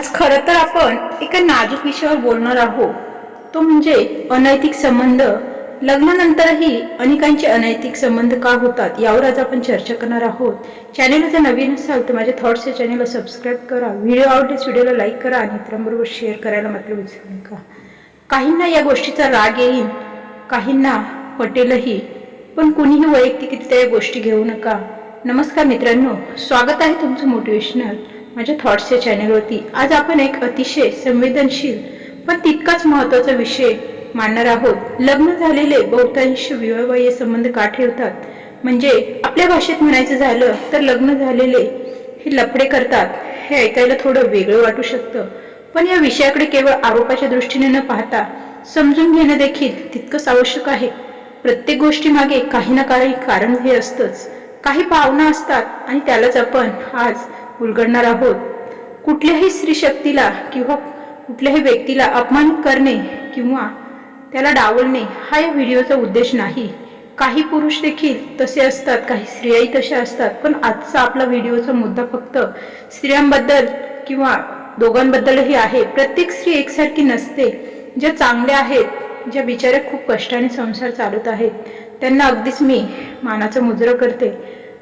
आज खरं तर आपण एका नाजूक विषयावर बोलणार आहोत. तो म्हणजे अनैतिक संबंध. लग्नानंतरही अनेकांचे अनैतिक संबंध का होतात यावर आज आपण चर्चा करणार आहोत. चॅनेल जर नवीन असाल तर माझ्या थॉट्स या चॅनेलला सबस्क्राईब करा. व्हिडिओ आवडल्यास व्हिडिओला लाईक करा आणि मित्रांबरोबर शेअर करायला मात्र विसरू नका. काहींना या गोष्टीचा राग येईल काहींना पटेलही पण कुणीही वैयक्तिकरित्या या गोष्टी घेऊ नका. नमस्कार मित्रांनो स्वागत आहे तुमचं मोटिवेशनल माझ्या थॉट्स या चॅनलवरती आज आपण एक अतिशय संवेदनशील पण तितकाच महत्त्वाचा विषय मांडणार आहोत. लग्न झालेले बहुतांश विवाहबाह्य संबंध का ठेवतात? म्हणजे आपल्या भाषेत म्हणायचं झालं तर लग्न झालेले हे लफडे करतात हे ऐकायला थोडं वेगळं वाटू शकतं. पण या विषयाकडे केवळ आरोपाच्या दृष्टीने न पाहता समजून घेणं देखील तितकंच आवश्यक आहे. प्रत्येक गोष्टीमागे काही ना काही कारण हे असतंच. काही भावना असतात आणि त्यालाच आपण आज उलगडणार आहोत. कुठल्याही स्त्री शक्तीला किंवा कुठल्याही व्यक्तीला अपमान करणे किंवा त्याला डावलणे हा या व्हिडिओचा उद्देश नाही. काही पुरुष देखील तसे असतात काही स्त्रियाही तशा असतात पण आजचा आपला व्हिडिओचा मुद्दा फक्त स्त्रियांबद्दल किंवा दोघांबद्दलही आहे. प्रत्येक स्त्री एकसारखी नसते. ज्या चांगल्या आहेत ज्या बिचाऱ्या खूप कष्टाने संसार चालवत आहेत त्यांना अगदीच मी मानाचा मुजरा करते.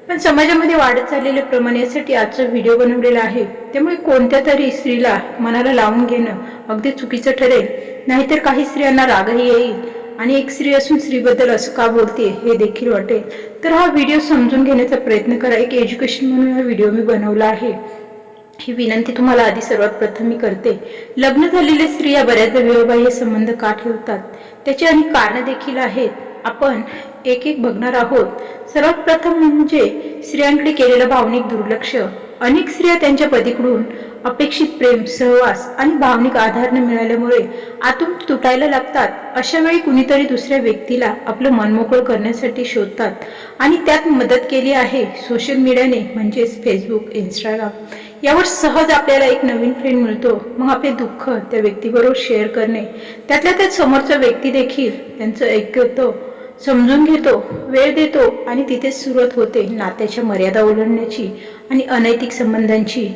पण समाजामध्ये वाढत चाललेल्या प्रमाण यासाठी आजचा व्हिडिओ बनवलेला आहे. त्यामुळे कोणत्या तरी स्त्रीला मनाला लावून घेणं अगदी चुकीचं ठरेल. नाहीतर काही स्त्रियांना रागही येईल. आणि एक स्त्री असून स्त्रीबद्दल असं का बोलते हे देखील वाटेल. तर हा व्हिडिओ समजून घेण्याचा प्रयत्न करा. एक एज्युकेशन म्हणून हा व्हिडिओ मी बनवला आहे. ही विनंती तुम्हाला आधी सर्वात प्रथम मी करते. लग्न झालेल्या स्त्रिया बऱ्याचदा विवाह संबंध का ठेवतात? त्याचे अनेक कारणं देखील आहेत. आपण एक एक बघणार आहोत. सर्वात प्रथम म्हणजे स्त्रियांकडे केलेलं भावनिक दुर्लक्ष. अनेक स्त्रिया त्यांच्या पतीकडून अपेक्षित प्रेम सहवास आणि भावनिक आधार न मिळाल्यामुळे आतून तुटायला लागतात. अशा वेळी कुणीतरी दुसऱ्या व्यक्तीला आपलं मनमोकळ करण्यासाठी शोधतात आणि त्यात मदत केली आहे सोशल मीडियाने म्हणजेच फेसबुक इंस्टाग्राम यावर सहज आपल्याला एक नवीन फ्रेंड मिळतो. मग आपले दुःख त्या व्यक्तीबरोबर शेअर करणे. त्यातल्या त्यात समोरचा व्यक्ती देखील त्यांचं ऐकतो. समजून घेतो वेळ देतो आणि तिथेच सुरुवात होते नात्याच्या मर्यादा ओलांडण्याची आणि अनैतिक संबंधांची.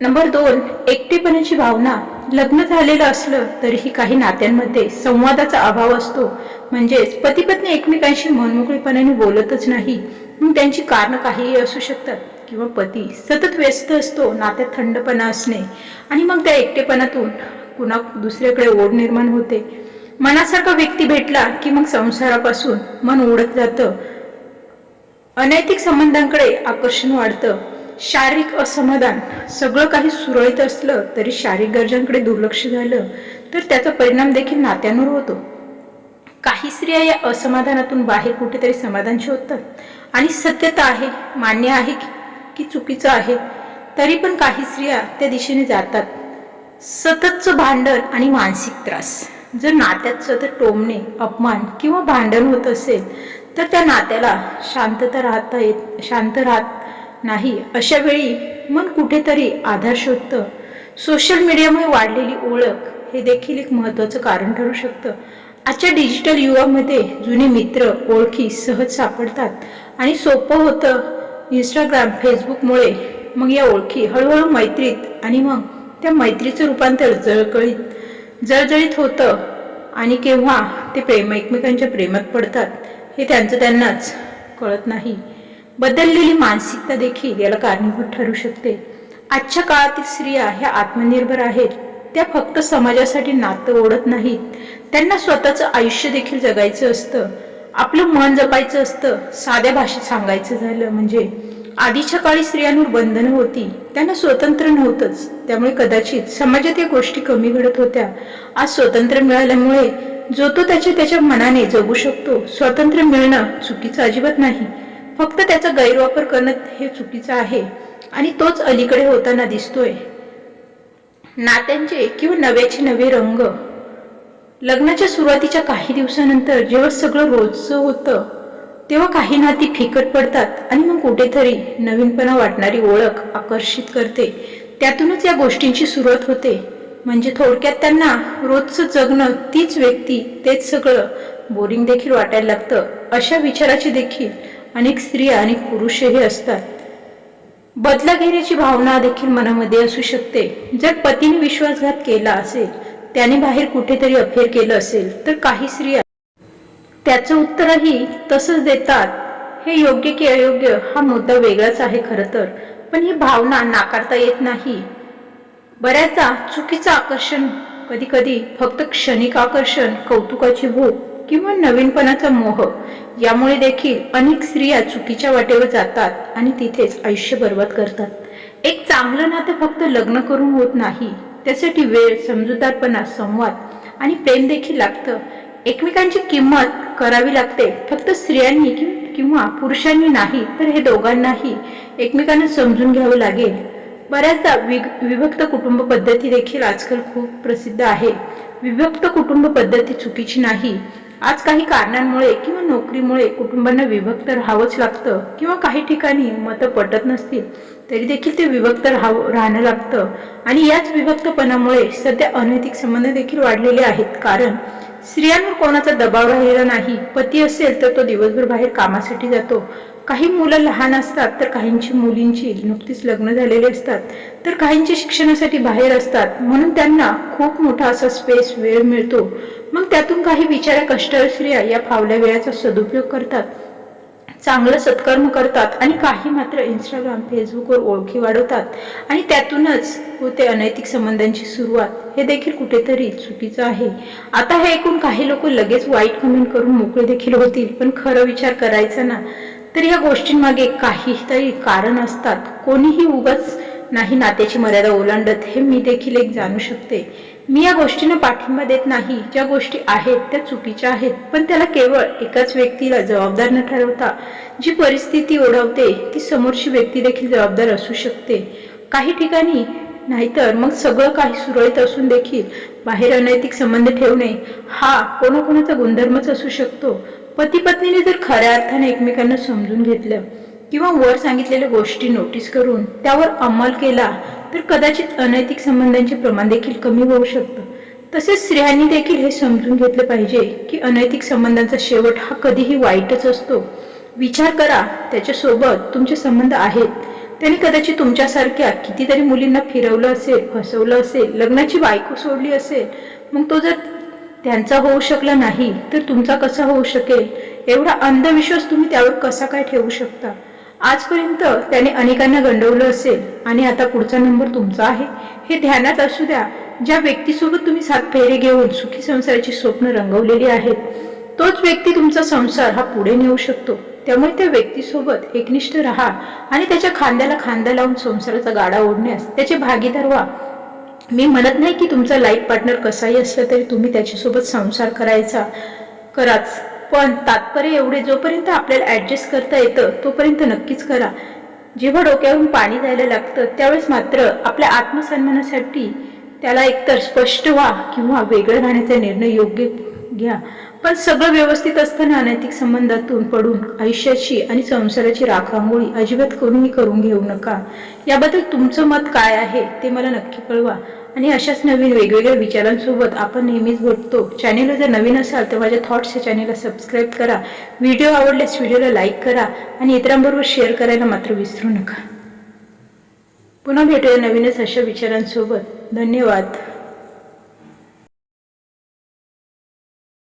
नंबर दोन एकटेपणाची भावना. लग्न झालेलं असलं तरीही काही नात्यांमध्ये संवादाचा अभाव असतो. म्हणजेच पती पत्नी एकमेकांशी मनमोकळेपणाने बोलतच नाही. मग त्यांची कारणं काहीही असू शकतात. किंवा पती सतत व्यस्त असतो नात्यात थंडपणा असणे. आणि मग त्या एकटेपणातून कुणा दुसऱ्याकडे ओढ निर्माण होते. मनासारखा व्यक्ती भेटला की मग संसारापासून मन उडत जातं. अनैतिक संबंधांकडे आकर्षण वाढतं. शारीरिक असमाधान सगळं काही सुरळीत असलं तरी शारीरिक गरजांकडे दुर्लक्ष झालं तर त्याचा परिणाम देखील नात्यांवर होतो. काही स्त्रिया या असमाधानातून बाहेर कुठेतरी समाधान शोधतात आणि सत्यता आहे मान्य आहे की चुकीचं आहे तरी पण काही स्त्रिया त्या दिशेने जातात. सततचं भांडण आणि मानसिक त्रास. जर नात्यात सतत टोमणे अपमान किंवा भांडण होत असेल तर त्या नात्याला शांतता राहता येत शांत राहत नाही. अशा वेळी मन कुठेतरी आधार शोधतं. सोशल मीडियामुळे वाढलेली ओळख हे देखील एक महत्त्वाचं कारण ठरू शकतं. आजच्या डिजिटल युगामध्ये जुने मित्र ओळखी सहज सापडतात आणि सोपं होतं इंस्टाग्राम फेसबुकमुळे मग या ओळखी हळूहळू मैत्रीत आणि मग त्या मैत्रीचं रूपांतर जळकळीत जळजळीत होतं. आणि केव्हा ते प्रेम एकमेकांच्या प्रेमात पडतात हे त्यांचं त्यांनाच कळत नाही. बदललेली मानसिकता देखील याला कारणीभूत ठरू शकते. आजच्या काळातील स्त्रिया ह्या आत्मनिर्भर आहेत. त्या फक्त समाजासाठी नातं ओढत नाहीत. त्यांना स्वतःचं आयुष्य देखील जगायचं असतं. आपलं मन जपायचं असतं. साध्या भाषेत सांगायचं झालं म्हणजे आधीच्या काळी स्त्रियांवर बंधनं होती. त्यांना स्वतंत्र नव्हतंच. त्यामुळे कदाचित समाजात या गोष्टी कमी घडत होत्या. आज स्वतंत्र मिळाल्यामुळे जो तो त्याच्या त्याच्या मनाने जगू शकतो. स्वातंत्र्य मिळणं चुकीचं अजिबात नाही. फक्त त्याचा गैरवापर करणं हे चुकीचं आहे. आणि तोच अलीकडे होताना दिसतोय. नात्यांचे किंवा नव्याचे नवे रंग. लग्नाच्या सुरुवातीच्या काही दिवसानंतर जेव्हा सगळं रोजचं होतं तेव्हा काही नाती फिकट पडतात आणि मग कुठेतरी नवीनपणा वाटणारी ओळख आकर्षित करते. त्यातूनच या गोष्टींची सुरुवात होते. म्हणजे थोडक्यात त्यांना रोजचं जगणं तीच व्यक्ती तेच सगळं बोरिंग देखील वाटायला लागतं. अशा विचाराचे देखील अनेक स्त्रिया आणि पुरुषही असतात. बदला घेण्याची भावना देखील मनामध्ये असू शकते. जर पतीने विश्वासघात केला असेल त्याने बाहेर कुठेतरी अफेअर केलं असेल तर काही स्त्रिया त्याचं उत्तरही तसंच देतात. हे योग्य की अयोग्य हा मुद्दा वेगळाच आहे खरं तर. पण ही भावना नाकारता येत नाही. बऱ्याचदा चुकीचं आकर्षण कधी कधी फक्त क्षणिक आकर्षण कौतुकाची भूक किंवा नवीनपणाचा मोह यामुळे देखील अनेक स्त्रिया चुकीच्या वाटेवर जातात आणि तिथेच आयुष्य बर्बाद करतात. एक चांगलं नातं फक्त लग्न करून होत नाही त्यासाठी वेळ समजूतदारपणा संवाद आणि प्रेम देखील लागतं. एकमेकांची किंमत करावी लागते. फक्त स्त्रियांनी किंवा पुरुषांनी नाही तर हे दोघांनाही एकमेकांना समजून घ्यावं लागेल. बऱ्याचदा विग- विभक्त कुटुंब पद्धती देखील आजकाल खूप प्रसिद्ध आहे. विभक्त कुटुंब पद्धती चुकीची नाही. आज काही कारणांमुळे किंवा नोकरीमुळे कुटुंबांना विभक्त राहावंच लागतं किंवा काही ठिकाणी मतं पटत नसतील तरी देखील ते विभक्त राहावं राहणं लागतं. आणि याच विभक्तपणामुळे सध्या अनैतिक संबंध देखील वाढलेले आहेत. कारण स्त्रियांवर कोणाचा दबाव राहिलेला नाही पती असेल तर तो दिवसभर बाहेर कामासाठी जातो. काही मुलं लहान असतात तर काहींची मुलींची नुकतीच लग्न झालेली असतात तर काहींची शिक्षणासाठी बाहेर असतात. म्हणून त्यांना खूप मोठा असा स्पेस वेळ मिळतो. मग त्यातून काही बिचाऱ्या कष्टाळ स्त्रिया या फावल्या वेळाचा सदुपयोग करतात. चांगलं सत्कर्म करतात आणि काही मात्र इंस्टाग्राम फेसबुकवर ओळखी वाढवतात. आणि त्यातूनच होते अनैतिक संबंधांची सुरुवात. हे देखील कुठेतरी चुकीचं आहे. आता हे ऐकून काही लोक लगेच वाईट कमेंट करून मोकळे देखील होतील पण खरं विचार करायचा ना तर या गोष्टींमागे काहीतरी कारण असतात. कोणीही उगाच नाही नात्याची मर्यादा ओलांडत हे मी देखील एक जाणू शकते. मी या गोष्टींना पाठिंबा देत नाही. ज्या गोष्टी आहेत त्या चुकीच्या आहेत. पण त्याला केवळ एकाच व्यक्तीला जबाबदार न ठरवता जी परिस्थिती ओढवते ती समोरची व्यक्ती देखील जबाबदार असू शकते. काही ठिकाणी नाहीतर मग सगळं काही सुरळीत असून देखील बाहेर अनैतिक संबंध ठेवणे हा कोणाकोणाचा गुणधर्मच असू शकतो. पती पत्नीने जर खऱ्या अर्थाने एकमेकांना समजून घेतलं किंवा वर सांगितलेल्या गोष्टी नोटीस करून त्यावर अंमल केला तर कदाचित अनैतिक संबंधांचे प्रमाण देखील कमी होऊ शकतं. तसेच स्त्रियांनी देखील हे समजून घेतले पाहिजे की अनैतिक संबंधांचा शेवट हा कधीही वाईटच असतो. विचार करा त्याच्यासोबत तुमचे संबंध आहेत. त्याने कदाचित तुमच्यासारख्या कितीतरी मुलींना फिरवलं असेल फसवलं असेल लग्नाची बायको सोडली असेल मग तो जर त्यांचा होऊ शकला नाही तर तुमचा कसा होऊ शकेल? एवढा अंधविश्वास तुम्ही त्यावर कसा काय ठेवू शकता? आजपर्यंत त्याने अनेकांना गंडवलं असेल आणि आता पुढचा नंबर तुमचा आहे. हे ध्यानात असू द्या. ज्या व्यक्तीसोबत तुम्ही सात फेरे घेऊन सुखी संसाराची स्वप्न रंगवलेली आहेत तोच व्यक्ती तुमचा संसार हा पुढे नेऊ शकतो. त्यामुळे त्या व्यक्तीसोबत एकनिष्ठ राहा आणि त्याच्या खांद्याला खांदा लावून संसाराचा गाडा ओढण्यास त्याचे भागीदार व्हा. मी म्हणत नाही की तुमचा लाईफ पार्टनर कसाही असला तरी तुम्ही त्याच्यासोबत संसार करायचा कराच. पण तात्पर्य एवढे जोपर्यंत आपल्याला ॲडजस्ट करता येतं तोपर्यंत नक्कीच करा. जेव्हा डोक्यावरून पाणी जायला लागतं त्यावेळेस मात्र आपल्या आत्मसन्मानासाठी त्याला एकतर स्पष्ट व्हा किंवा वेगळं राहण्याचा निर्णय योग्य घ्या. पण सगळं व्यवस्थित असताना अनैतिक संबंधातून पडून आयुष्याची आणि संसाराची राखांगोळी अजिबात करूनही करून घेऊ नका. याबद्दल तुमचं मत काय आहे ते मला नक्की कळवा. आणि अशाच नवीन वेगवेगळ्या विचारांसोबत आपण नेहमीच भेटतो चॅनेलला जर नवीन असाल तर माझ्या थॉट्स या चॅनेलला सबस्क्राईब करा. व्हिडिओ आवडल्यास व्हिडिओला लाईक करा आणि इतरांबरोबर शेअर करायला मात्र विसरू नका. पुन्हा भेटूया नवीनच अशा विचारांसोबत. धन्यवाद.